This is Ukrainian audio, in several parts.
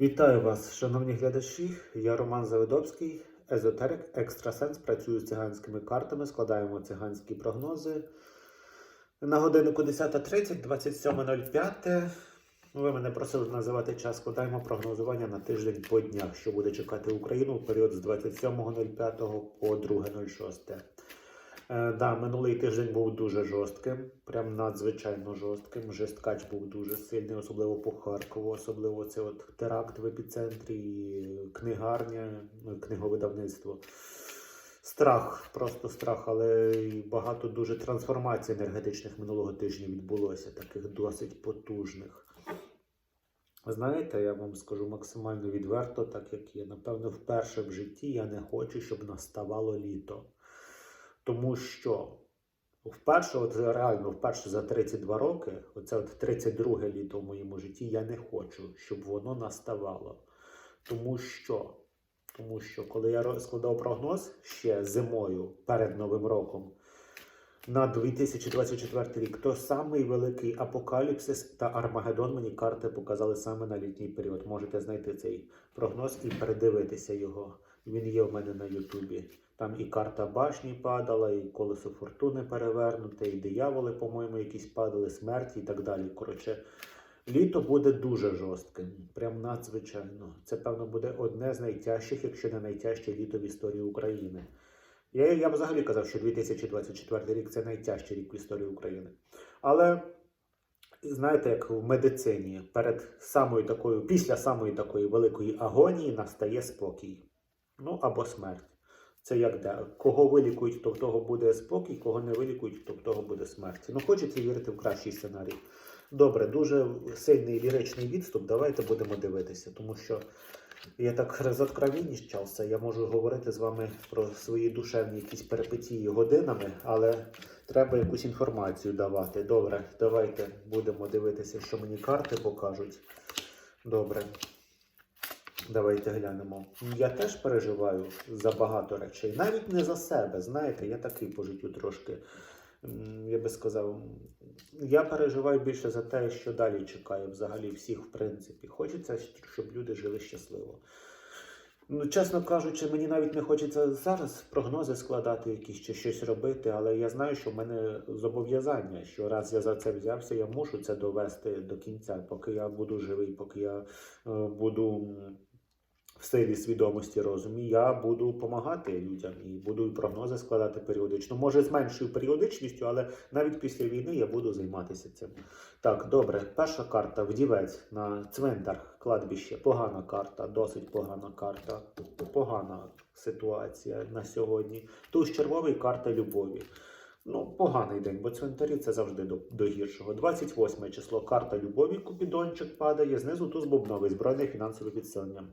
Вітаю вас, шановні глядачі. Я Роман Завидовський, езотерик, екстрасенс. Працюю з циганськими картами, складаємо циганські прогнози. На годиннику 10.30, 27.05. Ви мене просили називати час. Складаємо прогнозування на тиждень по днях, що буде чекати Україну в період з 27.05 по 2.06. Е, да, минулий тиждень був дуже жорстким, прям надзвичайно жорстким. Жесткач був дуже сильний, особливо по Харкову, особливо це от теракт в епіцентрі, книгарня, ну, книговидавництво. Страх, просто страх, але багато дуже трансформацій енергетичних минулого тижня відбулося, таких досить потужних. Знаєте, я вам скажу максимально відверто, так як є. Напевно, вперше в житті я не хочу, щоб наставало літо. Тому що вперше, от реально, вперше за 32 роки, оце от 32 літо в моєму житті, я не хочу, щоб воно наставало. Тому що, тому що коли я складав прогноз ще зимою перед Новим роком на 2024 рік, то самий великий апокаліпсис та Армагеддон мені карти показали саме на літній період. Можете знайти цей прогноз і передивитися його. Він є в мене на Ютубі. Там і карта башні падала, і колесо фортуни перевернуте, і дияволи, по-моєму, якісь падали, смерті і так далі. Коротше, літо буде дуже жорстким, прям надзвичайно. Це, певно, буде одне з найтяжчих, якщо не найтяжче літо в історії України. Я, я взагалі казав, що 2024 рік це найтяжчий рік в історії України. Але знаєте, як в медицині, перед самою такою, після самої такої великої агонії настає спокій. Ну або смерть. Це як де? Кого вилікують, то в того буде спокій, кого не вилікують, то в того буде смерть. Ну, хочеться вірити в кращий сценарій. Добре, дуже сильний ліричний відступ. Давайте будемо дивитися, тому що я так розоткровенничався, я можу говорити з вами про свої душевні якісь перипетії годинами, але треба якусь інформацію давати. Добре, давайте будемо дивитися, що мені карти покажуть. Добре. Давайте глянемо. Я теж переживаю за багато речей. Навіть не за себе. Знаєте, я такий по життю трошки. Я би сказав, я переживаю більше за те, що далі чекає взагалі всіх, в принципі. Хочеться, щоб люди жили щасливо. Ну, чесно кажучи, мені навіть не хочеться зараз прогнози складати якісь чи щось робити, але я знаю, що в мене зобов'язання, що раз я за це взявся, я мушу це довести до кінця, поки я буду живий, поки я е, буду силі свідомості розумі, я буду допомагати людям і буду прогнози складати періодично. Може, з меншою періодичністю, але навіть після війни я буду займатися цим. Так, добре, перша карта вдівець на цвинтар, кладбище. Погана карта, досить погана карта. Погана ситуація на сьогодні. Туз червовий карта любові. Ну, поганий день, бо цвинтарі це завжди до, до гіршого. 28 число карта любові, купідончик падає, знизу туз бубновий, збройне фінансове підсилення.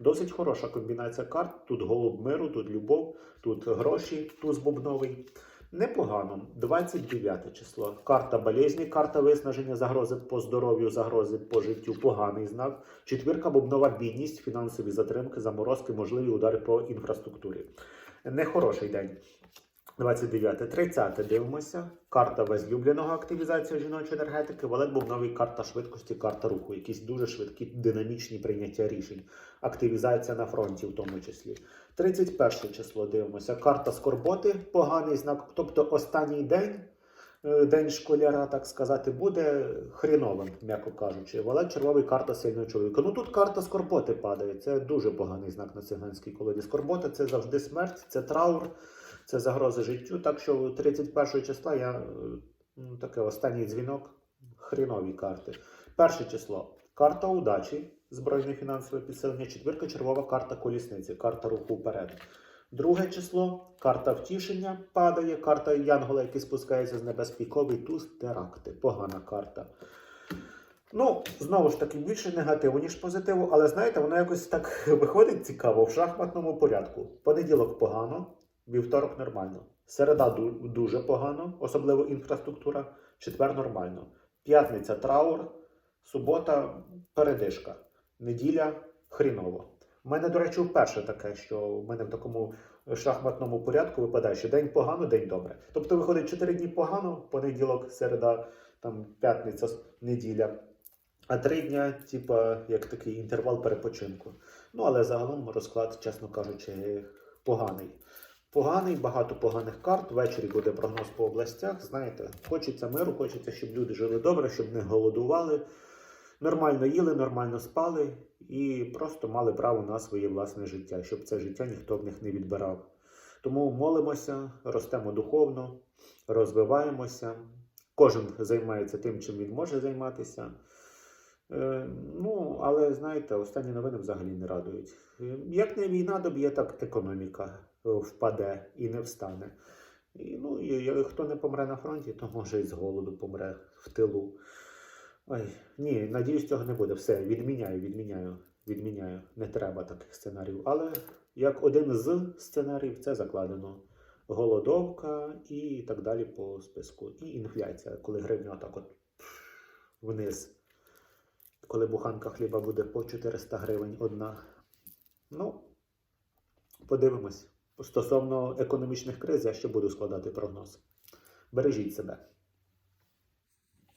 Досить хороша комбінація карт. Тут голуб миру, тут любов, тут гроші, туз бубновий. Непогано. 29 число. Карта болезні, карта виснаження, загрози по здоров'ю, загрози по життю, поганий знак. Четвірка бубнова бідність, фінансові затримки, заморозки, можливі удари по інфраструктурі. Нехороший день. 29, 30 дивимося. Карта возлюбленого, активізація жіночої енергетики, валет бубновий, карта швидкості, карта руху. Якісь дуже швидкі динамічні прийняття рішень. Активізація на фронті, в тому числі. 31 число дивимося. Карта скорботи, поганий знак. Тобто останній день, е, день школяра, так сказати, буде хріновим, м'яко кажучи. Валет червовий карта сильного чоловіка. Ну тут карта скорботи падає. Це дуже поганий знак на циганській колоді. Скорбота це завжди смерть, це траур це загроза життю. Так що 31 числа я е, ну, таке останній дзвінок, хрінові карти. Перше число карта удачі, збройне фінансове підсилення, четвірка червова карта колісниці, карта руху вперед. Друге число карта втішення падає, карта Янгола, який спускається з небес піковий туз, теракти. Погана карта. Ну, знову ж таки, більше негативу, ніж позитиву, але знаєте, воно якось так виходить цікаво в шахматному порядку. Понеділок погано, Вівторок нормально. Середа дуже погано, особливо інфраструктура. Четвер нормально. П'ятниця траур, субота передишка. Неділя хріново. У мене, до речі, вперше таке, що в мене в такому шахматному порядку випадає, що день погано, день добре. Тобто виходить 4 дні погано, понеділок, середа, там п'ятниця, неділя. А три дня, типа, як такий інтервал перепочинку. Ну, але загалом розклад, чесно кажучи, поганий. Поганий, багато поганих карт. Ввечері буде прогноз по областях. Знаєте, хочеться миру, хочеться, щоб люди жили добре, щоб не голодували, нормально їли, нормально спали і просто мали право на своє власне життя, щоб це життя ніхто в них не відбирав. Тому молимося, ростемо духовно, розвиваємося. Кожен займається тим, чим він може займатися. Е, ну, але знаєте, останні новини взагалі не радують. Е, Як не війна доб'є, так економіка впаде і не встане. І, ну, і, і хто не помре на фронті, то може і з голоду помре в тилу. Ой, ні, надіюсь, цього не буде. Все, відміняю, відміняю, відміняю. Не треба таких сценаріїв. Але як один з сценаріїв, це закладено. Голодовка і так далі по списку. І інфляція, коли гривня отак от вниз. Коли буханка хліба буде по 400 гривень одна. Ну, подивимось. Стосовно економічних криз, я ще буду складати прогноз. Бережіть себе.